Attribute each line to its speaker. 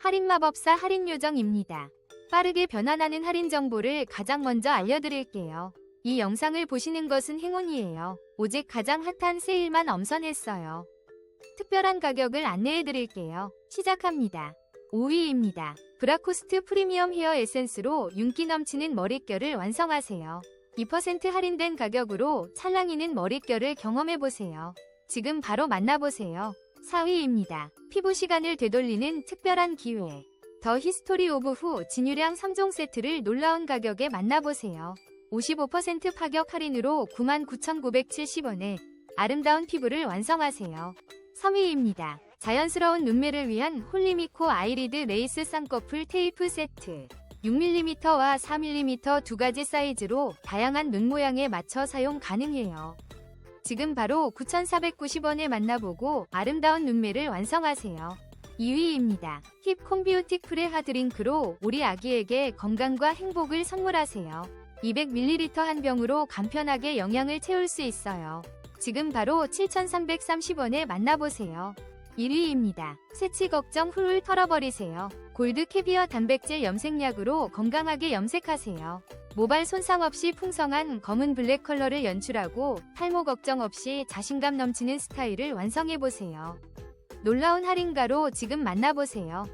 Speaker 1: 할인마법사 할인요정입니다. 빠르게 변환하는 할인 정보를 가장 먼저 알려드릴게요. 이 영상을 보시는 것은 행운이에요. 오직 가장 핫한 세일만 엄선했어요. 특별한 가격을 안내해드릴게요. 시작합니다. 5위입니다. 브라코스트 프리미엄 헤어 에센스로 윤기 넘치는 머릿결을 완성하세요. 2% 할인된 가격으로 찰랑이는 머릿결을 경험해보세요. 지금 바로 만나보세요. 4위입니다. 피부 시간을 되돌리는 특별한 기회. 더 히스토리 오브 후 진유량 3종 세트를 놀라운 가격에 만나보세요. 55% 파격 할인으로 99,970원에 아름다운 피부를 완성하세요. 3위입니다. 자연스러운 눈매를 위한 홀리미코 아이리드 레이스 쌍꺼풀 테이프 세트. 6mm와 4mm 두 가지 사이즈로 다양한 눈 모양에 맞춰 사용 가능해요. 지금 바로 9,490원에 만나보고 아름다운 눈매를 완성하세요. 2위입니다. 힙 콤비오틱 프레 하 드링크로 우리 아기에게 건강과 행복을 선물하세요. 200ml 한 병으로 간편하게 영양을 채울 수 있어요. 지금 바로 7,330원에 만나보세요. 1위입니다. 세치 걱정 훌훌 털어버리세요. 골드 캐비어 단백질 염색약으로 건강하게 염색하세요. 모발 손상 없이 풍성한 검은 블랙 컬러를 연출하고 탈모 걱정 없이 자신감 넘치는 스타일을 완성해보세요. 놀라운 할인가로 지금 만나보세요.